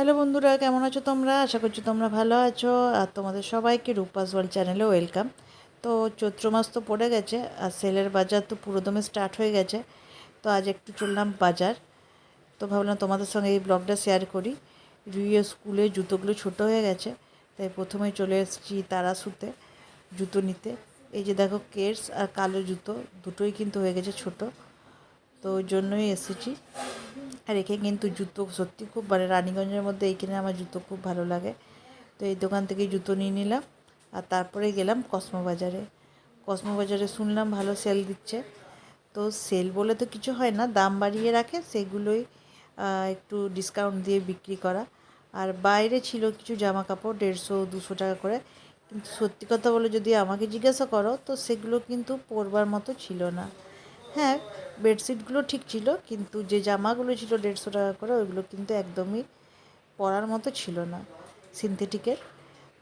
Hello বন্ধুরা, কেমন আছো তোমরা? আশা করছি তোমরা ভালো আছো। আর তোমাদের সবাইকে রূপাস ওয়ার্ল্ড চ্যানেলে ওয়েলকাম। তো চৈত্র মাস তো পড়ে গেছে, আর সেলের বাজার তো পুরোদমে স্টার্ট হয়ে গেছে। তো আজ একটু চললাম বাজার। তো ভাবলাম তোমাদের সঙ্গে এই ব্লগটা শেয়ার করি। রুইয়ের স্কুলে জুতোগুলো ছোটো হয়ে গেছে, তাই প্রথমে চলে এসেছি তারাসুতে জুতো নিতে। এই যে দেখো কেটস আর কালো জুতো, দুটোই কিন্তু হয়ে গেছে ছোট। তো ওই জন্যই এসেছি। এখানে কিন্তু জুতো সত্যি খুব মানে রানীগঞ্জের মধ্যে এইখানে আমার জুতো খুব ভালো লাগে। তো এই দোকান থেকেই জুতো নিয়ে নিলাম। আর তারপরে গেলাম কসমো বাজারে। কসমো বাজারে শুনলাম ভালো সেল দিচ্ছে। তো সেল বলে তো কিছু হয় না, দাম বাড়িয়ে রাখে, সেগুলোই একটু ডিসকাউন্ট দিয়ে বিক্রি করা। আর বাইরে ছিল কিছু জামা কাপড় দেড়শো, দুশো টাকা করে। কিন্তু সত্যি কথা বলে যদি আমাকে জিজ্ঞাসা করো, তো সেগুলো কিন্তু পরবার মতো ছিল না। হ্যাঁ বেডশিটগুলো ঠিক ছিল, কিন্তু যে জামাগুলো ছিল দেড়শো টাকা করে, ওইগুলো কিন্তু একদমই পরার মতো ছিল না সিনথেটিকের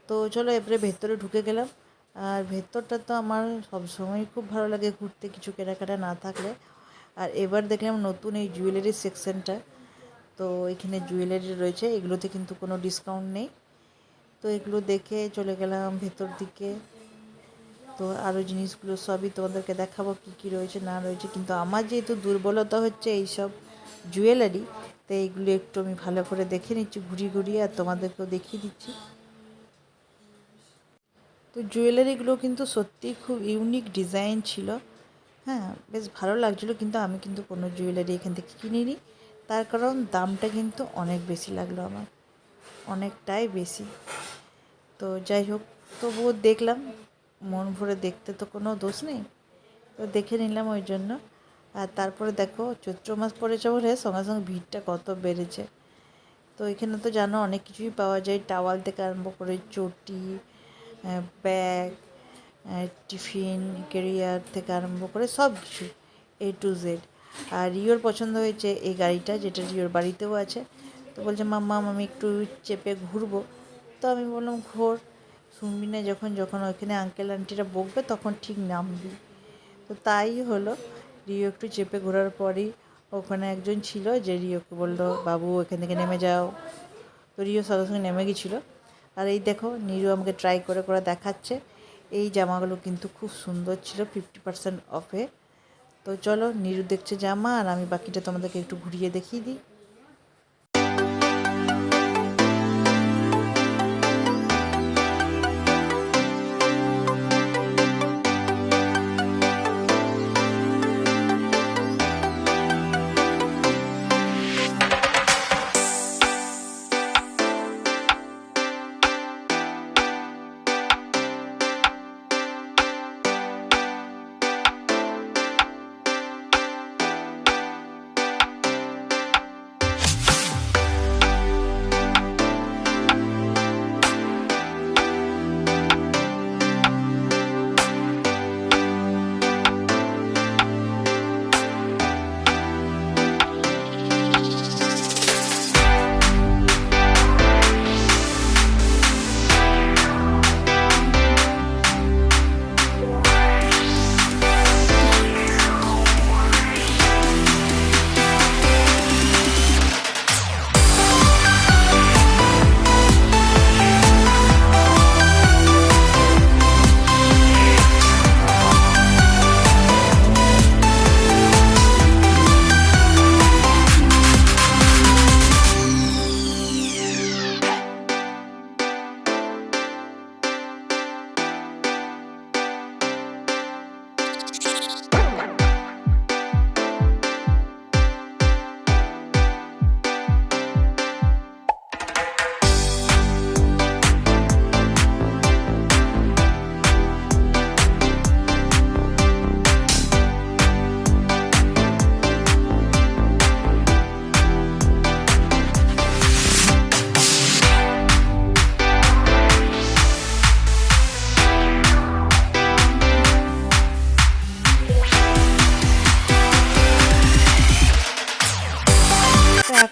তো চলো এবারে ভেতরে ঢুকে গেলাম। আর ভেতরটা তো আমার সবসময় খুব ভালো লাগে ঘুরতে, কিছু কেনাকাটা না থাকলে। আর এবার দেখলাম নতুন এই জুয়েলারি সেকশনটা তো এখানে জুয়েলারি রয়েছে, এগুলোতে কিন্তু কোনো ডিসকাউন্ট নেই। তো এগুলো দেখে চলে গেলাম ভেতর দিকে। তো আরও জিনিসগুলো সবই তোমাদেরকে দেখাবো, কী কী রয়েছে, না রয়েছে। কিন্তু আমার যেহেতু দুর্বলতা হচ্ছে এইসব জুয়েলারি তো এইগুলো একটু আমি ভালো করে দেখে নিচ্ছি, ঘুরিয়ে ঘুরিয়ে আর তোমাদেরকেও দেখিয়ে দিচ্ছি। তো জুয়েলারিগুলো কিন্তু সত্যিই খুব ইউনিক ডিজাইন ছিল। হ্যাঁ বেশ ভালো লাগছিল, কিন্তু আমি কিন্তু কোনো জুয়েলারি এখান থেকে কিনিনি। তার কারণ দামটা কিন্তু অনেক বেশি লাগল আমার, অনেকটাই বেশি। তো যাই হোক, তবুও দেখলাম মন ভরে দেখতে তো কোনো দোষ নেই। তো দেখে নিলাম ওই জন্য। আর তারপরে দেখো, চৈত্র মাস পড়েছে বলে সঙ্গে সঙ্গে ভিড়টা কত বেড়েছে। তো এখানে তো জানো অনেক কিছুই পাওয়া যায়। টাওয়াল থেকে আরম্ভ করে চটি ব্যাগ টিফিন কেরিয়ার থেকে আরম্ভ করে সব কিছু এ টু জেড আর রিওর পছন্দ হয়েছে এই গাড়িটা, যেটা রিওর বাড়িতেও আছে। তো বলছে, মাম্মা, আমি একটু চেপে ঘুরবো। তো আমি বললাম, ঘোর। শুনবি না যখন যখন ওইখানে আঙ্কেল আন্টিরা বকবে, তখন ঠিক নামবি। তো তাই হলো, রিও একটু চেপে ঘোরার পরই ওখানে একজন ছিল যে রিওকে বলল, বাবু, এখান থেকে নেমে যাও। তো রিও সঙ্গে সঙ্গে নেমে গেছিল। আর এই দেখো, নিরু আমাকে ট্রাই করে করে দেখাচ্ছে। এই জামাগুলো কিন্তু খুব সুন্দর ছিল ফিফটি পার্সেন্ট অফে তো চলো, নিরু দেখছে জামা, আর আমি বাকিটা তোমাদেরকে একটু ঘুরিয়ে দেখিয়ে দিই।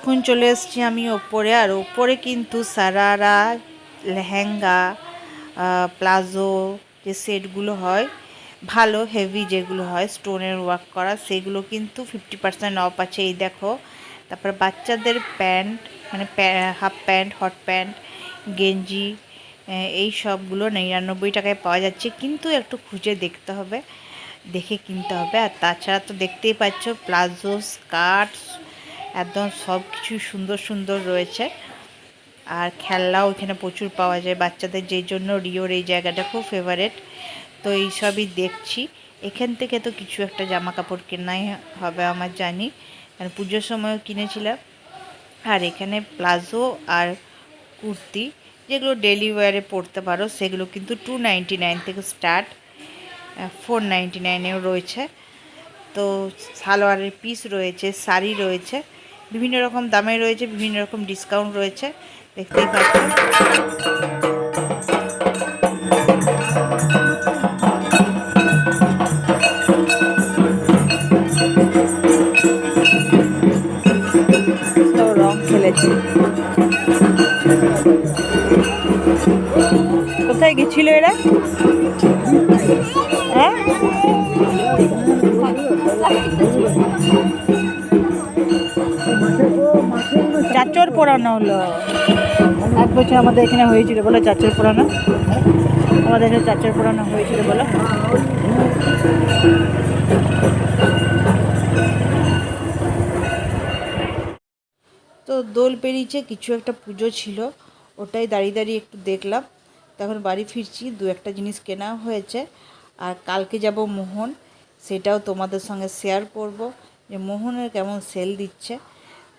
এখন চলে এসেছি আমি ওপরে, আর ওপরে কিন্তু সারারা, লেহেঙ্গা প্লাজো যে সেটগুলো হয়, ভালো হেভি যেগুলো হয় স্টোনের ওয়ার্ক করা, সেগুলো কিন্তু ফিফটি পার্সেন্ট অফ আছে। এই দেখো, তারপর বাচ্চাদের প্যান্ট মানে হাফ প্যান্ট হট প্যান্ট গেঞ্জি এই সবগুলো নিরানব্বই টাকায় পাওয়া যাচ্ছে। কিন্তু একটু খুঁজে দেখতে হবে, দেখে কিনতে হবে। আর তাছাড়া তো দেখতেই পাচ্ছ, প্লাজো স্কার্ট একদম সব কিছু সুন্দর সুন্দর রয়েছে। আর খেলনাও এখানে প্রচুর পাওয়া যায়। বাচ্চাদের যেই জন্য রিওর এই জায়গাটা খুব ফেভারেট তো এই সবই দেখছি। এখান থেকে তো কিছু একটা জামা কাপড় কেনাই হবে আমার জানি। কারণ পুজোর সময়ও কিনেছিলাম। আর এখানে প্লাজো আর কুর্তি যেগুলো ডেলি ওয়ারে পরতে পারো, সেগুলো কিন্তু টু নাইন থেকে স্টার্ট ফোর নাইনটি নাইনেও রয়েছে। তো সালোয়ারের পিস রয়েছে, শাড়ি রয়েছে। বিভিন্ন রকম দামে রয়েছে বিভিন্ন রকম ডিসকাউন্ট রয়েছে। দেখতেই পাচ্ছেন। রং খেলেছে। পড়ানো হলো। এক বছর আমাদের এখানে হয়েছিল বলো চাচর পড়ানো? আমাদের এখানে চাচর পড়ানো হয়েছিল বলো। তো দোল পেরিয়েছে কিছু একটা পুজো ছিল, ওটাই দাঁড়িয়ে দাঁড়িয়ে একটু দেখলাম। তখন বাড়ি ফিরছি, দু একটা জিনিস কেনা হয়েছে। আর কালকে যাব মোহন, সেটাও তোমাদের সঙ্গে শেয়ার করব যে মোহনের কেমন সেল দিচ্ছে।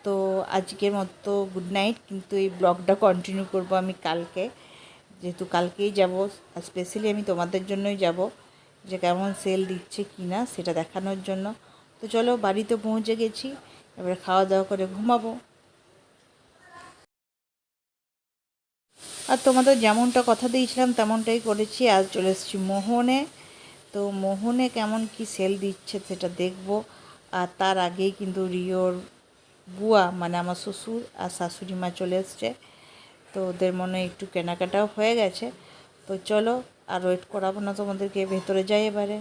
তো আজকের মতো গুড নাইট কিন্তু এই ব্লগটা কন্টিনিউ করব আমি কালকে। যেহেতু কালকেই যাব স্পেশালি আমি তোমাদের জন্যই যাব, যে কেমন সেল দিচ্ছে কি না সেটা দেখানোর জন্য। তো চলো, বাড়িতে পৌঁছে গেছি, এবারে খাওয়া দাওয়া করে ঘুমাবো। আর তোমাদের যেমনটা কথা দিয়েছিলাম, তেমনটাই করেছি। আজ চলে এসেছি মোহনে। তো মোহনে কেমন কি সেল দিচ্ছে সেটা দেখব। আর তার আগেই কিন্তু রিওর বুয়া মানে আমার শ্বশুর আর শাশুড়ি মা চলে এসছে। তো ওদের মনে একটু কেনাকাটাও হয়ে গেছে। তো চলো আর ওয়েট করাবো না তোমাদেরকে, ভেতরে যাই এবারে।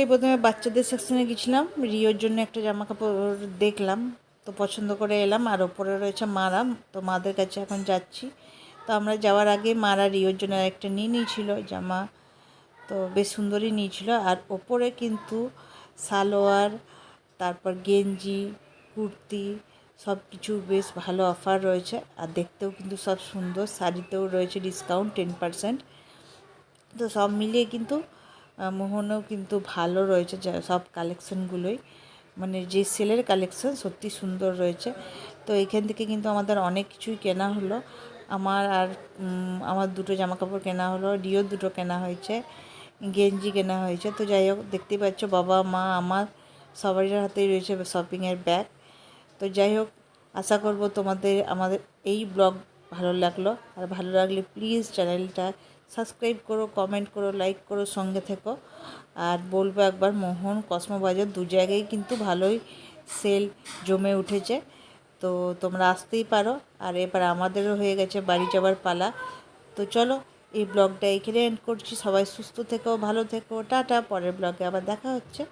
ঢুকেই প্রথমে বাচ্চাদের সেকশনে গেছিলাম রিওর জন্য একটা জামা কাপড় দেখলাম, তো পছন্দ করে এলাম। আর ওপরে রয়েছে মারা, তো মাদের কাছে এখন যাচ্ছি। তো আমরা যাওয়ার আগে মারা রিওর জন্য একটা নিয়ে নিয়েছিল জামা, তো বেশ সুন্দরই নিয়েছিল। আর ওপরে কিন্তু সালোয়ার, তারপর গেঞ্জি, কুর্তি সব কিছু বেশ ভালো অফার রয়েছে। আর দেখতেও কিন্তু সব সুন্দর, শাড়িতেও রয়েছে ডিসকাউন্ট টেন পারসেন্ট তো সব মিলিয়ে কিন্তু মোহনও কিন্তু ভালো রয়েছে সব কালেকশনগুলোই মানে যে সেলের কালেকশন সত্যি সুন্দর রয়েছে। তো এখান থেকে কিন্তু আমাদের অনেক কিছুই কেনা হলো। আমার আর আমার দুটো জামা কাপড় কেনা হলো রিও দুটো কেনা হয়েছে, গেঞ্জি কেনা হয়েছে। তো যাই হোক দেখতেই পাচ্ছ বাবা, মা, আমার সবারই হাতেই রয়েছে শপিংয়ের ব্যাগ তো যাই হোক, আশা করব তোমাদের, আমাদের এই ব্লগ ভালো লাগল। আর ভালো লাগলে প্লিজ চ্যানেলটা সাবস্ক্রাইব করো কমেন্ট করো লাইক করো, সঙ্গে থেকো। আর বলব একবার, মোহন, কসমো বাজার দু জায়গায় কিন্তু ভালোই সেল জমে উঠেছে। তো তোমরা আসতেই পারো। আর এবার আমাদেরও হয়ে গেছে বাড়ি যাবার পালা। তো চলো, এই ব্লগটা এখানে এন্ড করছি। সবাই সুস্থ থেকো, ভালো থেকো। টাটা, পরের ব্লগে আবার দেখা হচ্ছে।